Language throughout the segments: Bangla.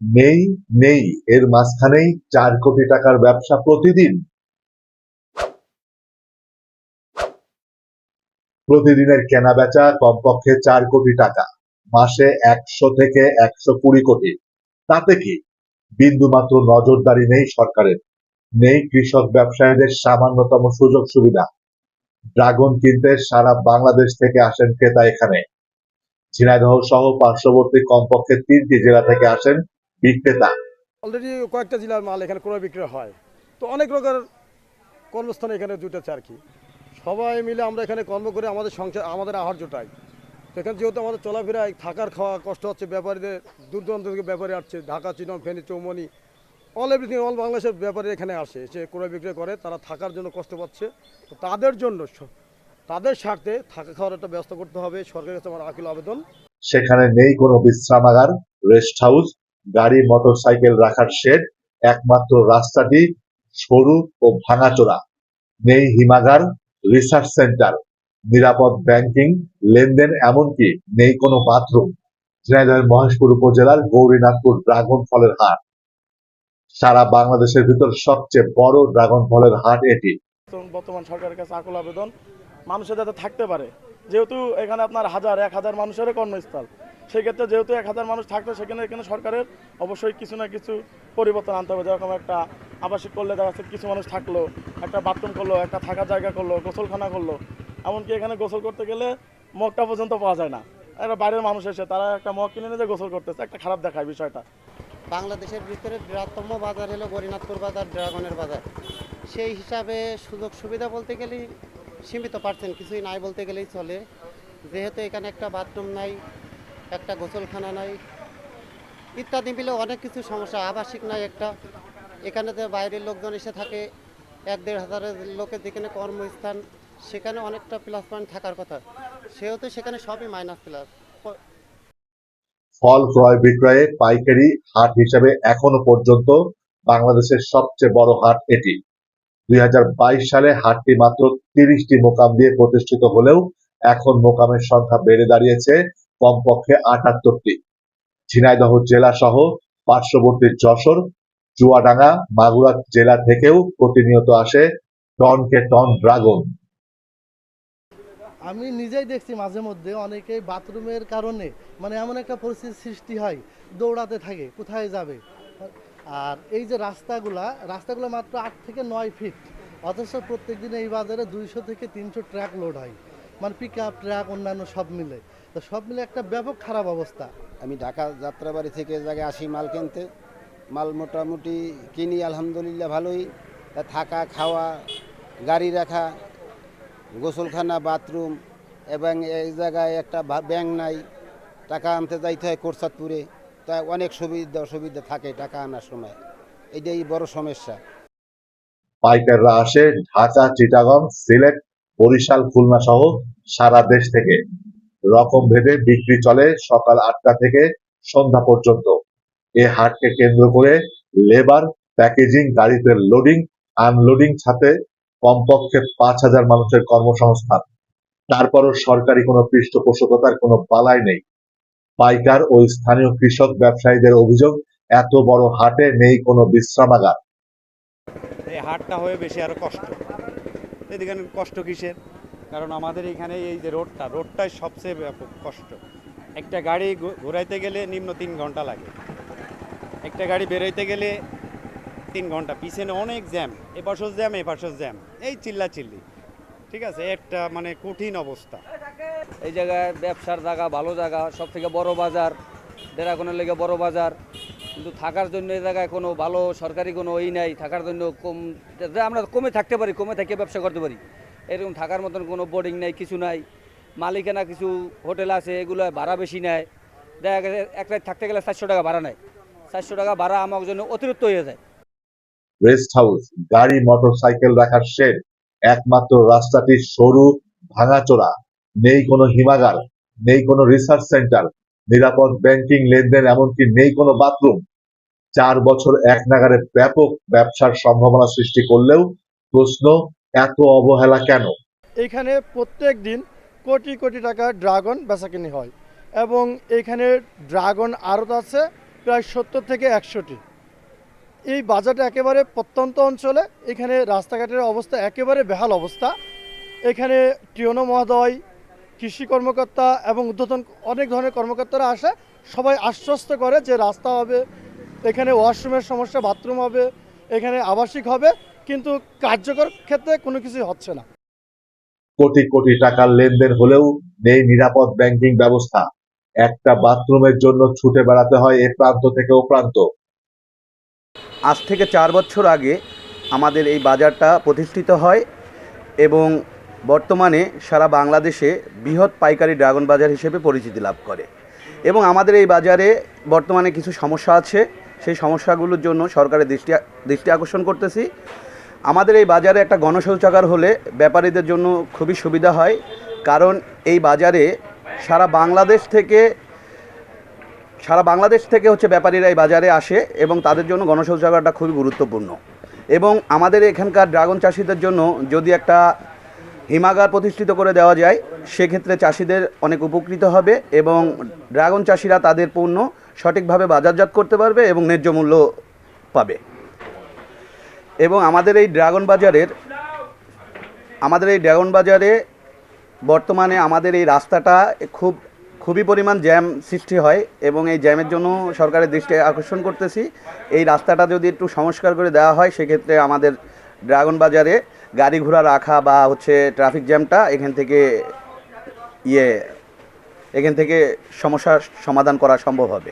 নেই নেই। এর মাঝখানেই চার কোটি টাকার ব্যবসা প্রতিদিন। প্রতিদিনের কেনা বেচা কমপক্ষে চার কোটি টাকা। মাসে একশো থেকে একশো কুড়ি কোটি। তাতে কি? বিন্দুমাত্র নজরদারি নেই সরকারের। নেই কৃষক ব্যবসায়ীদের সামান্যতম সুযোগ সুবিধা। ড্রাগন কিনতে সারা বাংলাদেশ থেকে আসেন ক্রেতা এখানে। ঝিনাইদহ সহ পার্শ্ববর্তী কমপক্ষে তিনটি জেলা থেকে আসেন বিক্রেতা। অলরেডি কয়েকটা জেলার মাল এখানে ক্রয় বিক্রয় হয়। তো অনেক রকমের কর্মস্থান এখানে জুটেছে আর কি। সবাই মিলে আমরা এখানে কর্ম করে আমাদের সংসার আমাদের আহার জোটাই এখানে যেহেতু আমাদের চলাফেরায় থাকার খাওয়া কষ্ট হচ্ছে ব্যাপারীদের দূর দূরান্ত থেকে ব্যাপারী আসছে Dhaka চিনম Feni Choumoni all everything all বাংলাদেশের ব্যাপারে এখানে আসে এসে ক্রয় বিক্রয় করে তারা থাকার জন্য কষ্ট পাচ্ছে। তো তাদের জন্য তাদের স্বার্থে থাকা খাওয়ার একটা ব্যবস্থা করতে হবে। সরকারের কাছে আমার আকিল আবেদন। সেখানে নেই কোনো বিশ্রামাগার রেস্ট হাউস গাড়ি মোটরসাইকেল রাখার শেড একমাত্র রাস্তাটি সরু ও ভাঙাচোরা। নেই হিমাগার রিসার্চ সেন্টার নিরাপদ ব্যাংকিং লেনদেন এমনকি নেই কোনো বাথরুম ঝিনাইদহের মহেশপুর উপজেলার গৌরীনাথপুর ড্রাগন ফলের হাট। সারা বাংলাদেশের ভিতর সবচেয়ে বড় ড্রাগন ফলের হাট এটি। বর্তমান সরকারের কাছে আকুল আবেদন, মানুষের যাতে থাকতে পারে। যেহেতু এখানে আপনার হাজার, এক হাজার মানুষের কর্মস্থল। সেক্ষেত্রে যেহেতু এক হাজার মানুষ থাকতো, সেখানে এখানে সরকারের অবশ্যই কিছু না কিছু পরিবর্তন আনতে হবে। যেরকম একটা আবাসিক করলে দেখা যাচ্ছে কিছু মানুষ থাকল, একটা বাথরুম করল, একটা থাকার জায়গা করল, গোসলখানা করল। এমনকি এখানে গোসল করতে গেলে মগটা পর্যন্ত পাওয়া যায় না। একটা বাইরের মানুষ এসে তারা একটা মগ কিনে নিয়ে গোসল করতেছে, একটা খারাপ দেখায় বিষয়টা। বাংলাদেশের ভিতরে বৃহত্তম বাজার হলো গরিনাথপুর বাজার, ড্রাগনের বাজার। সেই হিসাবে সুযোগ সুবিধা বলতে গেলেই সীমিত, পার্সেন্ট কিছুই নাই বলতে গেলেই চলে। যেহেতু এখানে একটা বাথরুম নাই একটা গোসলখানা নাই, ইত্যাদি মিলে অনেক কিছু সমস্যা, আবাসিক নাই একটা। এখানে যে বাইরের লোকজন এসে থাকে, এক দেড় হাজারের লোকের যেখানে কর্মস্থান, সেখানে অনেকটা প্লাস পয়েন্ট থাকার কথা। সেহেতু সেখানে সবই মাইনাস প্লাস ফল, ক্রয়, বিক্রয়ে পাইকারি হাট হিসেবে এখনও পর্যন্ত বাংলাদেশের সবচেয়ে বড় হাট এটি। দুই হাজার বাইশ সালে হাটটি মাত্র তিরিশটি মোকাম দিয়ে প্রতিষ্ঠিত হলেও এখন মোকামের সংখ্যা বেড়ে দাঁড়িয়েছে কমপক্ষে আটাত্তরটি। ঝিনাইদহ জেলা সহ পার্শ্ববর্তী যশোর, চুয়াডাঙ্গা, মাগুরা জেলা থেকেও প্রতিনিয়ত আসে টনকে টন ড্রাগন। আমি নিজেই দেখছি মাঝে মধ্যে অনেকেই বাথরুমের কারণে মানে এমন একটা পরিস্থিতি সৃষ্টি হয়, দৌড়াতে থাকে, কোথায় যাবে? আর এই যে রাস্তাগুলা, রাস্তাগুলো মাত্র আট থেকে নয় ফিট, অথচ প্রত্যেক দিন এই বাজারে দুইশো থেকে তিনশো ট্র্যাক লোড হয়। মানে পিক আপ ট্রাক অন্যান্য সব মিলে। তো সব মিলে একটা ব্যাপক খারাপ অবস্থা। আমি ঢাকা যাত্রাবাড়ি থেকে জায়গায় আসি মাল কিনতে। মাল মোটামুটি কিনি আলহামদুলিল্লাহ ভালোই। তা থাকা খাওয়া গাড়ি রাখা গোসলখানা বাথরুম এবং এই জায়গায় একটা ব্যাংক নাই। টাকা আনতে যাইতে হয় কোরসাদপুরে। তা অনেক সুবিধা অসুবিধা থাকে টাকা আনার সময়। এটাই বড় সমস্যা। পাইকাররা আসে ঢাকা চিটাগং সিলেট বরিশাল, খুলনা সহ সারা দেশ থেকে রকম ভেদে বিক্রি চলে সকাল আটটা থেকে সন্ধ্যা পর্যন্ত। এ হাটকে কেন্দ্র করে লেবার, প্যাকেজিং, গাড়িতে লোডিং, আনলোডিং ছাতে কমপক্ষে পাঁচ হাজার মানুষের কর্মসংস্থান। তারপরও সরকারি কোনো পৃষ্ঠপোষকতার কোনো বালাই নেই। পাইকার ও স্থানীয় কৃষক ব্যবসায়ীদের অভিযোগ, এত বড় হাটে নেই কোনো বিশ্রামাগার। এই হাটটা হয়ে বেশি আরও কষ্ট। এদিকে কষ্ট কিসের? কারণ আমাদের এখানে এই যে রোডটা, রোডটাই সবচেয়ে ব্যাপক কষ্ট। একটা গাড়ি ঘুরাইতে গেলে নিম্ন তিন ঘণ্টা লাগে। একটা গাড়ি বেরোইতে গেলে তিন ঘণ্টা। পিছনে অনেক জ্যাম এ পাশেও জ্যাম এ পাশেও জ্যাম। এই চিল্লা চিল্লি ঠিক আছে? একটা মানে কঠিন অবস্থা। এই জায়গায় ব্যবসার জায়গা, ভালো জায়গা সব থেকে বড় বাজার ডেরাকনের লেগে বড় বাজার। কিন্তু থাকার জন্য এই জায়গায় কোনো ভালো সরকারি কোনো ওই নাই, থাকার জন্য কম আমরা কমে থাকতে পারি, কমে থেকে ব্যবসা করতে পারি। এরকম থাকার মতন কোনো বোর্ডিং নাই, কিছু নাই। মালিকানা কিছু হোটেল আছে, এগুলো ভাড়া বেশি নেয়। দেখা গেছে, এক রাত থাকতে গেলে চারশো টাকা ভাড়া নেয়। চারশো টাকা ভাড়া আমার জন্য অতিরিক্ত হয়ে যায়। রেস্ট হাউস, গাড়ি, মোটরসাইকেল রাখার শেড একমাত্র রাস্তাটি সরু, ভাঙাচোরা। নেই কোনো হিমাগার, নেই কোনো রিসার্চ সেন্টার নিরাপদ ব্যাংকিং লেনদেন এমনকি নেই কোনো বাথরুম চার বছর এক নাগারে ব্যাপক ব্যবসার সম্ভাবনা সৃষ্টি করলেও প্রশ্ন, এত অবহেলা কেন? এখানে প্রত্যেক দিন কোটি কোটি টাকা ড্রাগন বেচাকিনি হয় এবং এখানে ড্রাগন আড়ত আছে প্রায় সত্তর থেকে একশোটি। এই বাজারটা একেবারে প্রত্যন্ত অঞ্চলে, এখানে রাস্তাঘাটের অবস্থা একেবারে বেহাল অবস্থা। এখানে টিওনো মহোদয় কৃষি কর্মকর্তা এবং ঊর্ধ্বতন অনেক ধরনের কর্মকর্তারা আসে। সবাই আশ্বস্ত করে যে রাস্তা হবে এখানে ওয়াশরুমের সমস্যা বাথরুম হবে এখানে আবাসিক হবে কিন্তু কার্যকর ক্ষেত্রে কোনো কিছুই হচ্ছে না। কোটি কোটি টাকার লেনদেন হলেও নেই নিরাপদ ব্যাংকিং ব্যবস্থা। একটা বাথরুমের জন্য ছুটে বেড়াতে হয় এ প্রান্ত থেকে ও প্রান্ত। আজ থেকে চার বছর আগে আমাদের এই বাজারটা প্রতিষ্ঠিত হয় এবং বর্তমানে সারা বাংলাদেশে বৃহৎ পাইকারি ড্রাগন বাজার হিসেবে পরিচিতি লাভ করে। এবং আমাদের এই বাজারে বর্তমানে কিছু সমস্যা আছে। সেই সমস্যাগুলোর জন্য সরকারের দৃষ্টি দৃষ্টি আকর্ষণ করতেছি। আমাদের এই বাজারে একটা গণশৌচাগার হলে ব্যাপারীদের জন্য খুবই সুবিধা হয়। কারণ এই বাজারে সারা বাংলাদেশ থেকে, সারা বাংলাদেশ থেকে হচ্ছে ব্যাপারীরা এই বাজারে আসে এবং তাদের জন্য গণশৌচাগারটা খুবই গুরুত্বপূর্ণ। এবং আমাদের এখানকার ড্রাগন চাষিদের জন্য যদি একটা হিমাগার প্রতিষ্ঠিত করে দেওয়া যায়, সেক্ষেত্রে চাষিদের অনেক উপকৃত হবে এবং ড্রাগন চাষিরা তাদের পণ্য সঠিকভাবে বাজারজাত করতে পারবে এবং ন্যায্য মূল্য পাবে। এবং আমাদের এই ড্রাগন বাজারের, আমাদের এই ড্রাগন বাজারে বর্তমানে আমাদের এই রাস্তাটা খুব, খুবই পরিমাণ জ্যাম সৃষ্টি হয় এবং এই জ্যামের জন্য সরকারের দৃষ্টি আকর্ষণ করতেছি। এই রাস্তাটা যদি একটু সংস্কার করে দেওয়া হয়, সেক্ষেত্রে আমাদের ড্রাগন বাজারে গাড়ি ঘোড়া রাখা বা হচ্ছে ট্রাফিক জ্যামটা এখান থেকে ইয়ে এখান থেকে সমস্যার সমাধান করা সম্ভব হবে।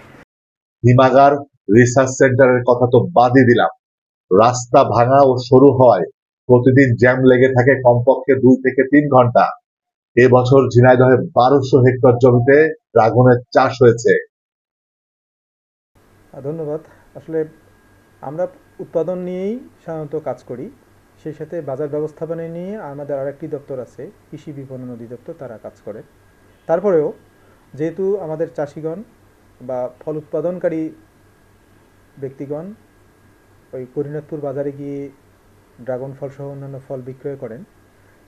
হিমাগার রিসার্চ সেন্টারের কথা তো বাদই দিলাম। রাস্তা ভাঙা ও সরু হয় প্রতিদিন জ্যাম লেগে থাকে কমপক্ষে দুই থেকে তিন ঘণ্টা। এবছর ঝিনাইদহে বারোশো হেক্টর জমিতে ড্রাগনের চাষ হয়েছে। ধন্যবাদ। আসলে আমরা উৎপাদন নিয়েই সাধারণত কাজ করি। সেই সাথে বাজার ব্যবস্থাপনা নিয়ে আমাদের আরেকটি দপ্তর আছে, কৃষি বিপণন অধিদপ্তর, তারা কাজ করে। তারপরেও যেহেতু আমাদের চাষিগণ বা ফল উৎপাদনকারী ব্যক্তিগণ ওই করিনাথপুর বাজারে গিয়ে ড্রাগন ফল সহ অন্যান্য ফল বিক্রয় করেন,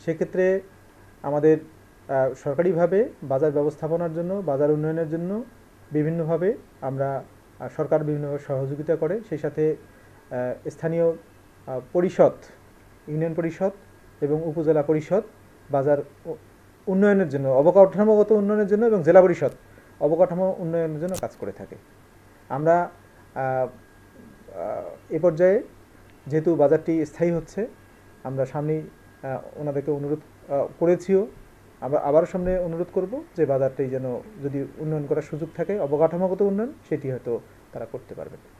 সেক্ষেত্রে আমাদের সরকারিভাবে বাজার ব্যবস্থাপনার জন্য, বাজার উন্নয়নের জন্য বিভিন্নভাবে আমরা সরকার বিভিন্নভাবে সহযোগিতা করে, সেই সাথে স্থানীয় পরিষদ ইউনিয়ন পরিষদ এবং উপজেলা পরিষদ, বাজার উন্নয়নের জন্য, অবকাঠামোগত উন্নয়নের জন্য এবং জেলা পরিষদ অবকাঠামো উন্নয়নের জন্য কাজ করে থাকে। আমরা এ পর্যায়ে যেহেতু বাজারটি স্থায়ী হচ্ছে, আমরা সামনেই ওনাদেরকে অনুরোধ করেছিও। আমরা আবারও সামনে অনুরোধ করব যে বাজারটি যেন যদি উন্নয়ন করার সুযোগ থাকে, অবকাঠামোগত উন্নয়ন, সেটি হয়তো তারা করতে পারবে